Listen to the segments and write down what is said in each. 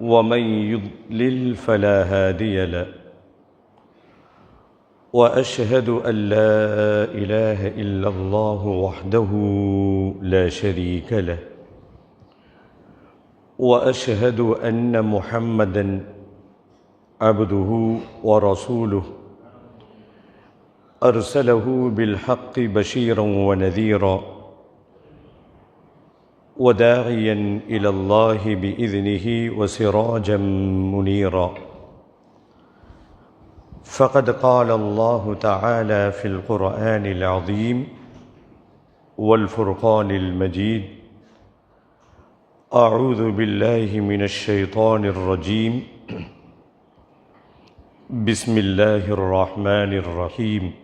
ومن يضلل فلا هادي له. وأشهد أن لا إله إلا الله وحده لا شريك له. وأشهد أن محمدا عبده ورسوله. أرسله بالحق بشيرا ونذيرا. وداعيا إلى الله بإذنه وسراجا منيرا. فقد قال الله تعالى في القرآن العظيم والفرقان المجيد أعوذ بالله من الشيطان الرجيم. بسم الله الرحمن الرحيم.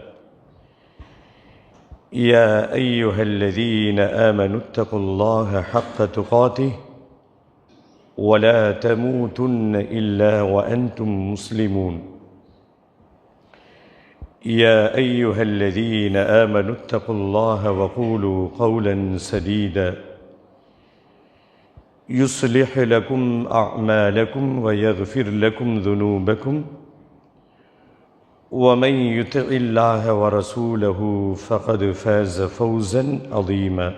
يا أيها الذين آمنوا اتقوا الله حق تقاته ولا تموتن إلا وأنتم مسلمون. يا أيها الذين آمنوا اتقوا الله وقولوا قولا سديدا. يصلح لكم أعمالكم ويغفر لكم ذنوبكم. ومن يطع الله ورسوله فقد فاز فوزا عظيما.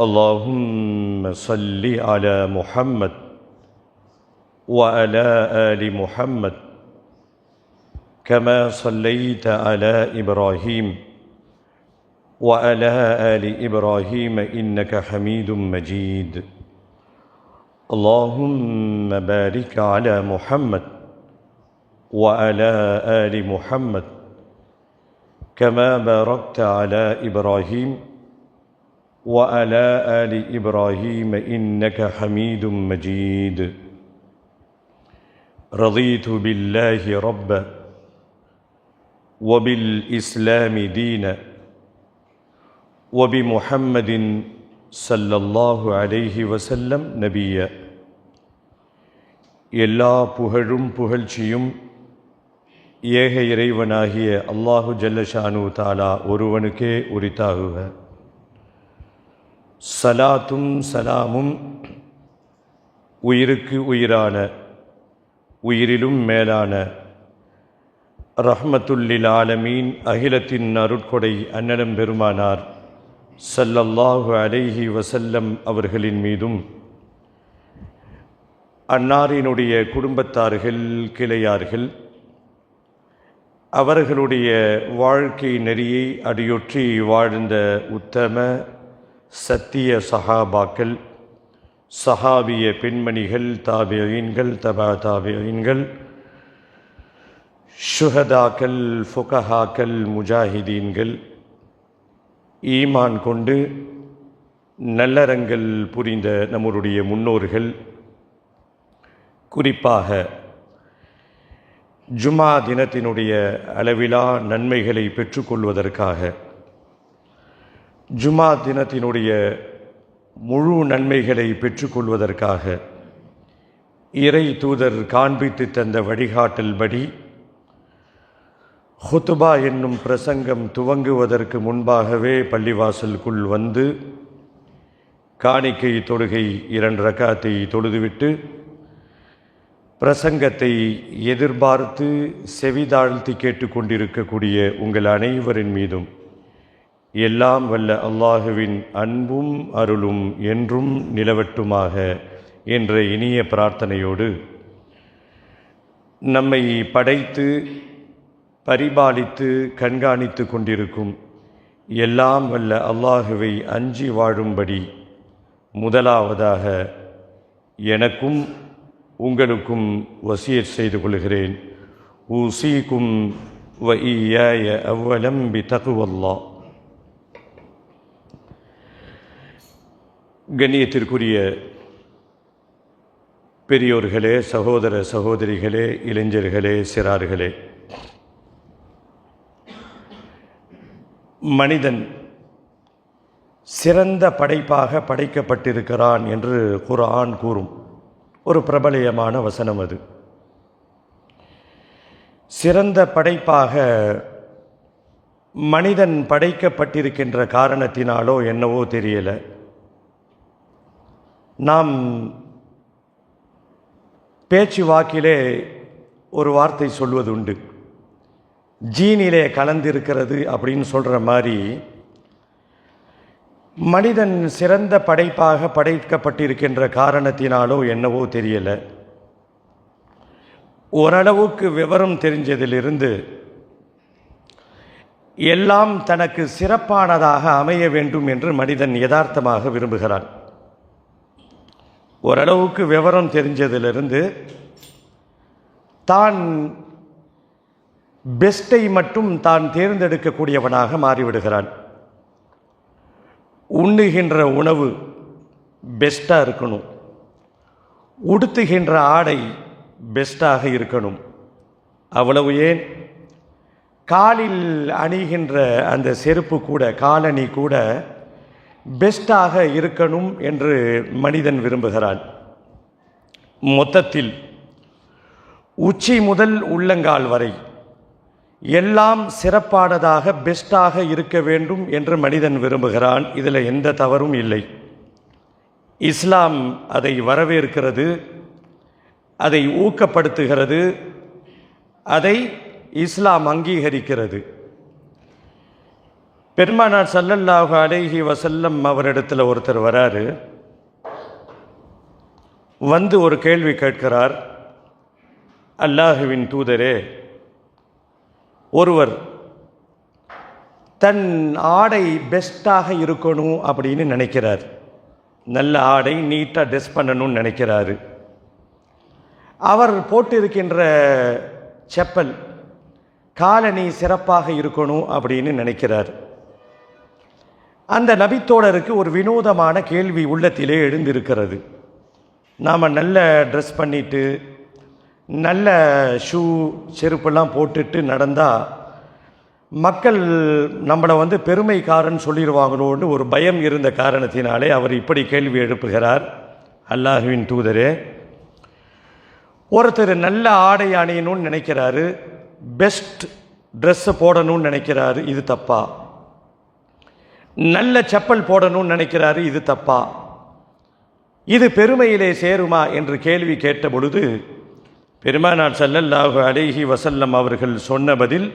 اللهم صل على محمد وعلى ال محمد كما صليت على إبراهيم وعلى ال إبراهيم انك حميد مجيد. اللهم بارك على محمد وعلى ال محمد كما باركت على ابراهيم وعلى ال ابراهيم انك حميد مجيد رضيت بالله ربا وبالاسلام دينا وبمحمد صلى الله عليه وسلم نبيا எல்லா புகழும் புகழ்ச்சியும் ஏக இறைவனாகிய அல்லாஹு ஜல்லஷானு தாலா ஒருவனுக்கே உரித்தாகுக. சலாத்தும் சலாமும் உயிருக்கு உயிரான உயிரிலும் மேலான ரஹ்மத்துல்லில் ஆலமீன் அகிலத்தின் அருட்கொடை அன்னடம் பெருமானார் சல்லல்லாஹு அலைஹி வசல்லம் அவர்களின் மீதும் அன்னாரினுடைய குடும்பத்தார்கள் கிளையார்கள் அவர்களுடைய வாழ்க்கை நெறியை அடியொற்றி வாழ்ந்த உத்தம சத்திய சஹாபாக்கள் சஹாபிய பெண்மணிகள் தாபியீன்கள் தபா தாபியீன்கள் ஷுஹதாக்கள் ஃபுகஹாக்கள் முஜாஹிதீன்கள் ஈமான் கொண்டு நல்லறங்கள் புரிந்த நம்முடைய முன்னோர்கள் குறிப்பாக ஜுமா தினத்தினுடைய அளவிலா நன்மைகளை பெற்றுக்கொள்வதற்காக. ஜுமா தினத்தினுடைய முழு நன்மைகளை பெற்றுக்கொள்வதற்காக இறை தூதர் காண்பித்து தந்த வழிகாட்டல் படி ஹுத்துபா என்னும் பிரசங்கம் துவங்குவதற்கு முன்பாகவே பள்ளிவாசலுக்குள் வந்து காணிக்கை தொழுகை இரண்டு ரக்காத்தை தொழுதுவிட்டு பிரசங்கத்தை எதிர்பார்த்து செவிதாழ்த்தி கேட்டுக்கொண்டிருக்கக்கூடிய உங்கள் அனைவரின் மீதும் எல்லாம் வல்ல அல்லாஹுவின் அன்பும் அருளும் என்றும் நிலவட்டுமாக என்ற இனிய பிரார்த்தனையோடு நம்மை படைத்து பரிபாலித்து கண்காணித்து கொண்டிருக்கும் எல்லாம் வல்ல அல்லாஹுவை அஞ்சி வாழும்படி முதலாவதாக எனக்கும் உங்களுக்கும் வசியத் செய்து கொள்கிறேன். ஊசீக்கும் வ ஈயாய அவ்வலம் பி தகுவல்லா கண்ணியத்திற்குரிய பெரியோர்களே சகோதர சகோதரிகளே இளைஞர்களே சிறார்களே. மனிதன் சிறந்த படைப்பாக படைக்கப்பட்டிருக்கிறான் என்று குரான் கூறும். ஒரு பிரபலியமான வசனம் அது. சிறந்த படைப்பாக மனிதன் படைக்கப்பட்டிருக்கின்ற காரணத்தினாலோ என்னவோ தெரியல. நாம் பேச்சு வாக்கிலே ஒரு வார்த்தை சொல்வது உண்டு ஜீனிலே கலந்திருக்கிறது அப்படின்னு சொல்கிற மாதிரி மனிதன் சிறந்த படைப்பாக படைக்கப்பட்டிருக்கின்ற காரணத்தினாலோ என்னவோ தெரியல. ஓரளவுக்கு விவரம் தெரிஞ்சதிலிருந்து எல்லாம் தனக்கு சிறப்பானதாக அமைய வேண்டும் என்று மனிதன் யதார்த்தமாக விரும்புகிறான். ஓரளவுக்கு விவரம் தெரிஞ்சதிலிருந்து தான் பெஸ்ட்டை மட்டும் தான் தேர்ந்தெடுக்கக்கூடியவனாக மாறிவிடுகிறான். உண்ணுகின்ற உணவு பெஸ்ட்டாக இருக்கணும். உடுத்துகின்ற ஆடை பெஸ்ட்டாக இருக்கணும். அவ்வளவு ஏன்? காலில் அணிகின்ற அந்த செருப்பு கூட காலணி கூட பெஸ்ட்டாக இருக்கணும் என்று மனிதன் விரும்புகிறான். மொத்தத்தில் உச்சி முதல் உள்ளங்கால் வரை எல்லாம் சிறப்பானதாக பெஸ்ட்டாக இருக்க வேண்டும் என்று மனிதன் விரும்புகிறான். இதில் எந்த தவறும் இல்லை. இஸ்லாம் அதை வரவேற்கிறது அதை ஊக்கப்படுத்துகிறது அதை இஸ்லாம் அங்கீகரிக்கிறது. பெருமானார் சல்லல்லாஹு அலேஹி வசல்லம் அவரிடத்தில் ஒருத்தர் வராரு. வந்து ஒரு கேள்வி கேட்கிறார். அல்லாஹுவின் தூதரே ஒருவர் தன் ஆடை பெஸ்ட்டாக இருக்கணும் அப்படின்னு நினைக்கிறார். நல்ல ஆடை நீட்டாக ட்ரெஸ் பண்ணணும்னு நினைக்கிறாரு. அவர் போட்டிருக்கின்ற செப்பல் காலணி சிறப்பாக இருக்கணும் அப்படின்னு நினைக்கிறார். அந்த நபித்தோழருக்கு ஒரு வினோதமான கேள்வி உள்ளத்திலே எழுந்திருக்கிறது. நாம் நல்ல ட்ரெஸ் பண்ணிட்டு நல்ல ஷூ செருப்பெல்லாம் போட்டுட்டு நடந்தால் மக்கள் நம்மளை வந்து பெருமைக்காரன் சொல்லிடுவாங்களோன்னு ஒரு பயம் இருந்த காரணத்தினாலே அவர் இப்படி கேள்வி எழுப்புகிறார். அல்லாஹுவின் தூதரே ஒருத்தர் நல்ல ஆடை அணியணும்னு நினைக்கிறாரு பெஸ்ட் ட்ரெஸ்ஸை போடணும்னு நினைக்கிறாரு இது தப்பா? நல்ல செப்பல் போடணும்னு நினைக்கிறாரு இது தப்பா? இது பெருமையிலே சேருமா? என்று கேள்வி கேட்ட பொழுது பெருமானார் சல்லல்லாஹு அலேஹி வசல்லம் அவர்கள் சொன்ன பதில்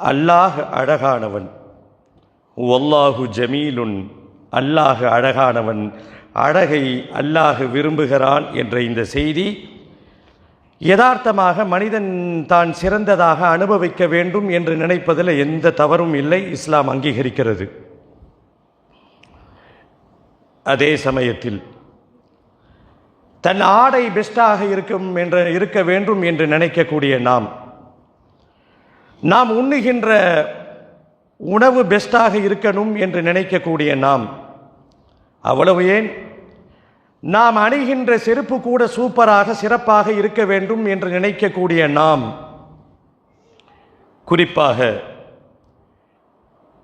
அல்லாஹ் அழகானவன் ஒல்லாஹு ஜமீலுன் அல்லாஹ் அழகானவன் அழகை அல்லாஹ் விரும்புகிறான் என்ற இந்த செய்தி யதார்த்தமாக மனிதன் தான் சிறந்ததாக அனுபவிக்க வேண்டும் என்று நினைப்பதில் எந்த தவறும் இல்லை. இஸ்லாம் அங்கீகரிக்கிறது. அதே சமயத்தில் தன் ஆடை பெஸ்டாக இருக்கும் என்று இருக்க வேண்டும் என்று நினைக்கக்கூடிய நாம். நாம் உண்ணுகின்ற உணவு பெஸ்டாக இருக்கணும் என்று நினைக்கக்கூடிய நாம். அவ்வளவு ஏன்? நாம் அணிகின்ற செருப்பு கூட சூப்பராக சிறப்பாக இருக்க வேண்டும் என்று நினைக்கக்கூடிய நாம். குறிப்பாக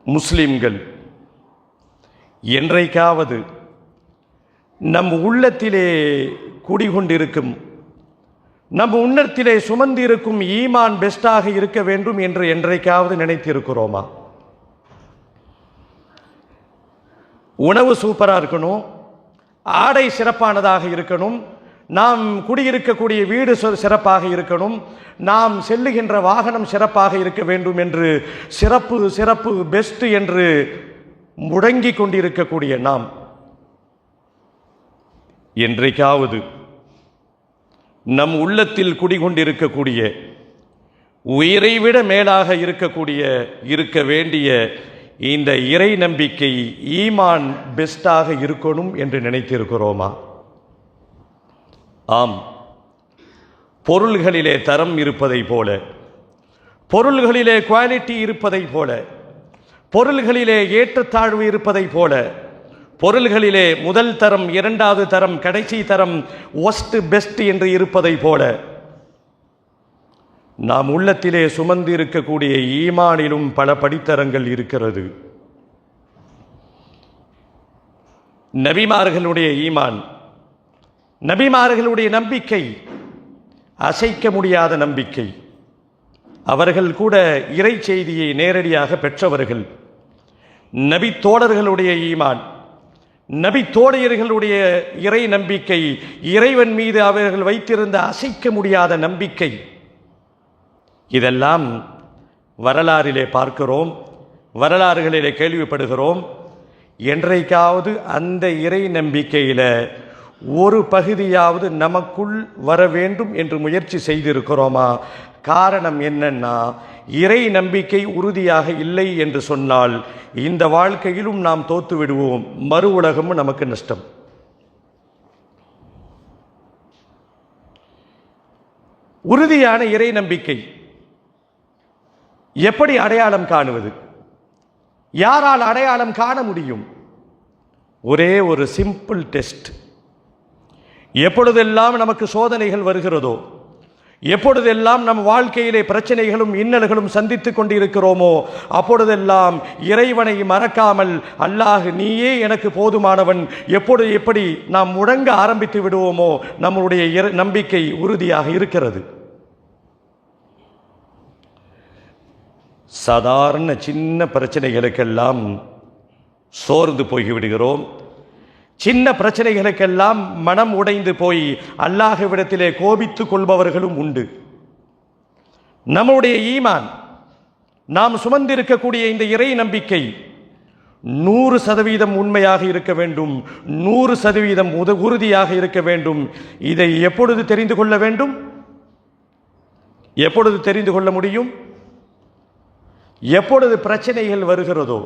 முஸ்லிம்கள் என்றைக்காவது நம் உள்ளத்திலே குடிகொண்டிருக்கும் நம் உன்னத்திலே சுமந்திருக்கும் ஈமான் பெஸ்டாக இருக்க வேண்டும் என்று என்றைக்காவது நினைத்திருக்கிறோமா? உணவு சூப்பராக இருக்கணும் ஆடை சிறப்பானதாக இருக்கணும் நாம் குடியிருக்கக்கூடிய வீடு சிறப்பாக இருக்கணும் நாம் செல்லுகின்ற வாகனம் சிறப்பாக இருக்க வேண்டும் என்று சிறப்பு சிறப்பு பெஸ்ட் என்று முடங்கி கொண்டிருக்கக்கூடிய நாம் என்றைக்காவது நம் உள்ளத்தில் குடிகொண்டிருக்கக்கூடிய உயிரை விட மேலாக இருக்கக்கூடிய இருக்க வேண்டிய இந்த இறை நம்பிக்கை ஈமான் பெஸ்டாக இருக்கணும் என்று நினைத்திருக்கிறோமா? ஆம். பொருள்களிலே தரம் இருப்பதைப் போல பொருள்களிலே குவாலிட்டி இருப்பதைப் போல பொருள்களிலே ஏற்றத்தாழ்வு இருப்பதைப் போல பொருள்களிலே முதல் தரம் இரண்டாவது தரம் கடைசி தரம் ஒஸ்ட் பெஸ்ட் என்று இருப்பதைப் போல. நாம் உள்ளத்திலே சுமந்து இருக்கக்கூடிய ஈமானிலும் பல படித்தரங்கள் இருக்கிறது. நபிமார்களுடைய ஈமான் நபிமார்களுடைய நம்பிக்கை அசைக்க முடியாத நம்பிக்கை. அவர்கள் கூட இறை செய்தியை நேரடியாக பெற்றவர்கள். நபி தோழர்களுடைய ஈமான் நபி தோழியர்களுடைய இறை நம்பிக்கை இறைவன் மீது அவர்கள் வைத்திருந்த அசைக்க முடியாத நம்பிக்கை. இதெல்லாம் வரலாறிலே பார்க்கிறோம் வரலாறுகளிலே கேள்விப்படுகிறோம். என்றைக்காவது அந்த இறை நம்பிக்கையில் ஒரு பகுதியாவது நமக்குள் வர வேண்டும் என்று முயற்சி செய்திருக்கிறோமா? காரணம் என்னன்னா இறை நம்பிக்கை உறுதியாக இல்லை என்று சொன்னால் இந்த வாழ்க்கையிலும் நாம் தோத்து விடுவோம். மறு உலகமும் நமக்கு நஷ்டம். உறுதியான இறை நம்பிக்கை எப்படி அடையாளம் காணுவது? யாரால் அடையாளம் காண முடியும்? ஒரே ஒரு சிம்பிள் டெஸ்ட் எப்பொழுதெல்லாம் நமக்கு சோதனைகள் வருகிறதோ எப்பொழுதெல்லாம் நம் வாழ்க்கையிலே பிரச்சனைகளும் இன்னல்களும் சந்தித்துக் கொண்டிருக்கிறோமோ அப்பொழுதெல்லாம் இறைவனை மறக்காமல் அல்லாஹ் நீயே எனக்கு போதுமானவன் எப்பொழுது எப்படி நாம் முழங்க ஆரம்பித்து விடுவோமோ நம்முடைய நம்பிக்கை உறுதியாக இருக்கிறது. சாதாரண சின்ன பிரச்சனைகளுக்கெல்லாம் சோர்ந்து போய்விடுகிறோம். சின்ன பிரச்சனைகளுக்கெல்லாம் மனம் உடைந்து போய் அல்லாஹவிடத்திலே கோபித்துக் கொள்பவர்களும் உண்டு. நம்முடைய ஈமான் நாம் சுமந்திருக்கக்கூடிய இந்த இறை நம்பிக்கை நூறு சதவீதம் உண்மையாக இருக்க வேண்டும் நூறு சதவீதம் உத உறுதியாக இருக்க வேண்டும். இதை எப்பொழுது தெரிந்து கொள்ள வேண்டும்? எப்பொழுது தெரிந்து கொள்ள முடியும்? எப்பொழுது பிரச்சனைகள் வருகிறதோ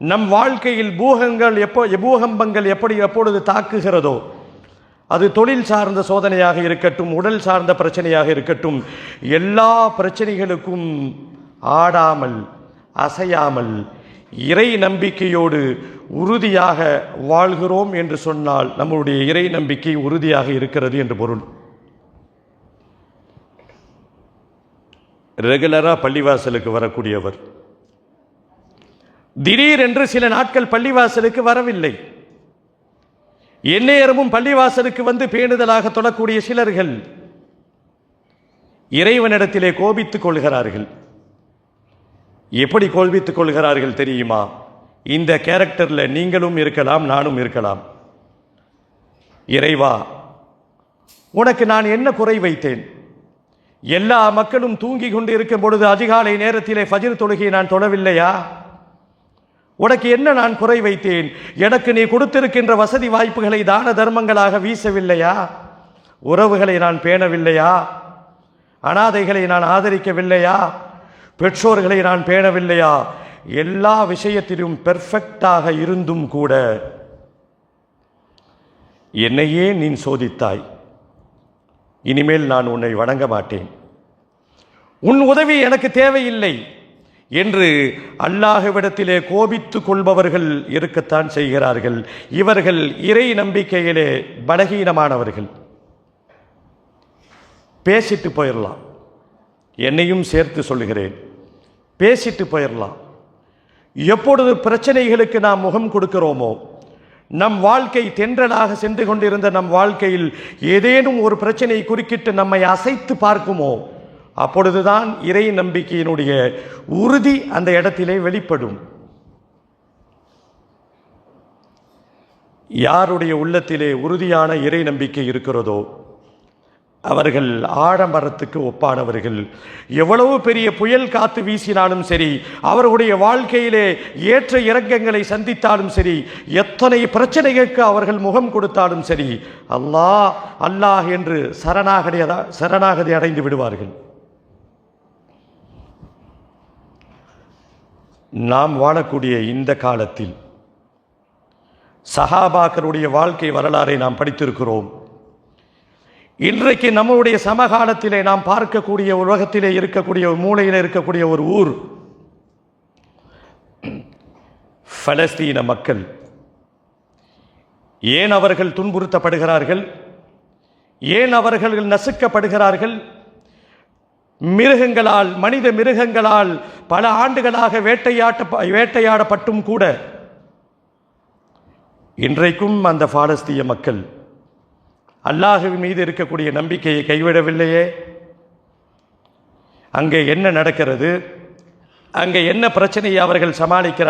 நம் வாழ்க்கையில் பூகங்கள் எப்போ பூகம்பங்கள் எப்படி எப்பொழுது தாக்குகிறதோ அது தொழில் சார்ந்த சோதனையாக இருக்கட்டும் உடல் சார்ந்த பிரச்சனையாக இருக்கட்டும் எல்லா பிரச்சனைகளுக்கும் ஆடாமல் அசையாமல் இறை நம்பிக்கையோடு உறுதியாக வாழ்கிறோம் என்று சொன்னால் நம்முடைய இறை நம்பிக்கை உறுதியாக இருக்கிறது என்று பொருள். ரெகுலராக பள்ளிவாசலுக்கு வரக்கூடியவர். திடீரென்று சில நாட்கள் பள்ளிவாசலுக்கு வரவில்லை. எந்நேரமும் பள்ளிவாசலுக்கு வந்து பேணுதலாக தொழக்கூடிய சிலர்கள் இறைவனிடத்திலே கோபித்துக் கொள்கிறார்கள். எப்படி கோபித்துக் கொள்கிறார்கள் தெரியுமா? இந்த கேரக்டரில் நீங்களும் இருக்கலாம் நானும் இருக்கலாம். இறைவா உனக்கு நான் என்ன குறை வைத்தேன்? எல்லா மக்களும் தூங்கிக் கொண்டு இருக்கும் பொழுது அதிகாலை நேரத்திலே ஃபஜிர் தொழுகையை நான் தொழவில்லையா? உனக்கு என்ன நான் குறை வைத்தேன்? எனக்கு நீ கொடுத்திருக்கின்ற வசதி வாய்ப்புகளை தான தர்மங்களாக வீசவில்லையா? உறவுகளை நான் பேணவில்லையா? அனாதைகளை நான் ஆதரிக்கவில்லையா? பெற்றோர்களை நான் பேணவில்லையா? எல்லா விஷயத்திலும் பெர்ஃபெக்டாக இருந்தும் கூட என்னையே நீ சோதித்தாய். இனிமேல் நான் உன்னை வணங்க மாட்டேன். உன் உதவி எனக்கு தேவையில்லை. என்று அல்லாஹுவிடத்திலே கோபித்து கொள்பவர்கள் இருக்கத்தான் செய்கிறார்கள். இவர்கள் இறை நம்பிக்கையிலே பலகீனமானவர்கள். பேசிட்டு போயிடலாம் என்னையும் சேர்த்து சொல்லுகிறேன். பேசிட்டு போயிடலாம் எப்பொழுது பிரச்சனைகளுக்கு நாம் முகம் கொடுக்கிறோமோ நம் வாழ்க்கை தென்றலாக சென்று கொண்டிருந்த நம் வாழ்க்கையில் ஏதேனும் ஒரு பிரச்சனை குறுக்கிட்டு நம்மை அசைத்து பார்க்குமோ அப்பொழுதுதான் இறை நம்பிக்கையினுடைய உறுதி அந்த இடத்திலே வெளிப்படும். யாருடைய உள்ளத்திலே உறுதியான இறை நம்பிக்கை இருக்கிறதோ அவர்கள் ஆழமரத்துக்கு ஒப்பானவர்கள். எவ்வளவு பெரிய புயல் காத்து வீசினாலும் சரி அவர்களுடைய வாழ்க்கையிலே ஏற்ற இறக்கங்களை சந்தித்தாலும் சரி எத்தனை பிரச்சனைகளுக்கு அவர்கள் முகம் கொடுத்தாலும் சரி அல்லாஹ் அல்லாஹ் என்று சரணாகதி சரணாகதி அடைந்து விடுவார்கள். நாம் வாழக்கூடிய இந்த காலத்தில் சஹாபாக்களுடைய வாழ்க்கை வரலாறை நாம் படித்திருக்கிறோம். இன்றைக்கு நம்முடைய சமகாலத்திலே நாம் பார்க்கக்கூடிய உலகத்திலே இருக்கக்கூடிய ஒரு மூலையில் இருக்கக்கூடிய ஒரு ஊர். பலஸ்தீன மக்கள். ஏன் அவர்கள் துன்புறுத்தப்படுகிறார்கள்? ஏன் அவர்கள் நசுக்கப்படுகிறார்கள்? மிருகங்களால் மனித மிருகங்களால் பல ஆண்டுகளாக வேட்டையாட்ட வேட்டையாடப்பட்டும் கூட இன்றைக்கும் அந்த பாலஸ்தீய மக்கள் அல்லாஹுவின் மீது இருக்கக்கூடிய நம்பிக்கையை கைவிடவில்லையே? அங்கே என்ன நடக்கிறது? அங்கே என்ன பிரச்சனையை அவர்கள் சமாளிக்கிறார்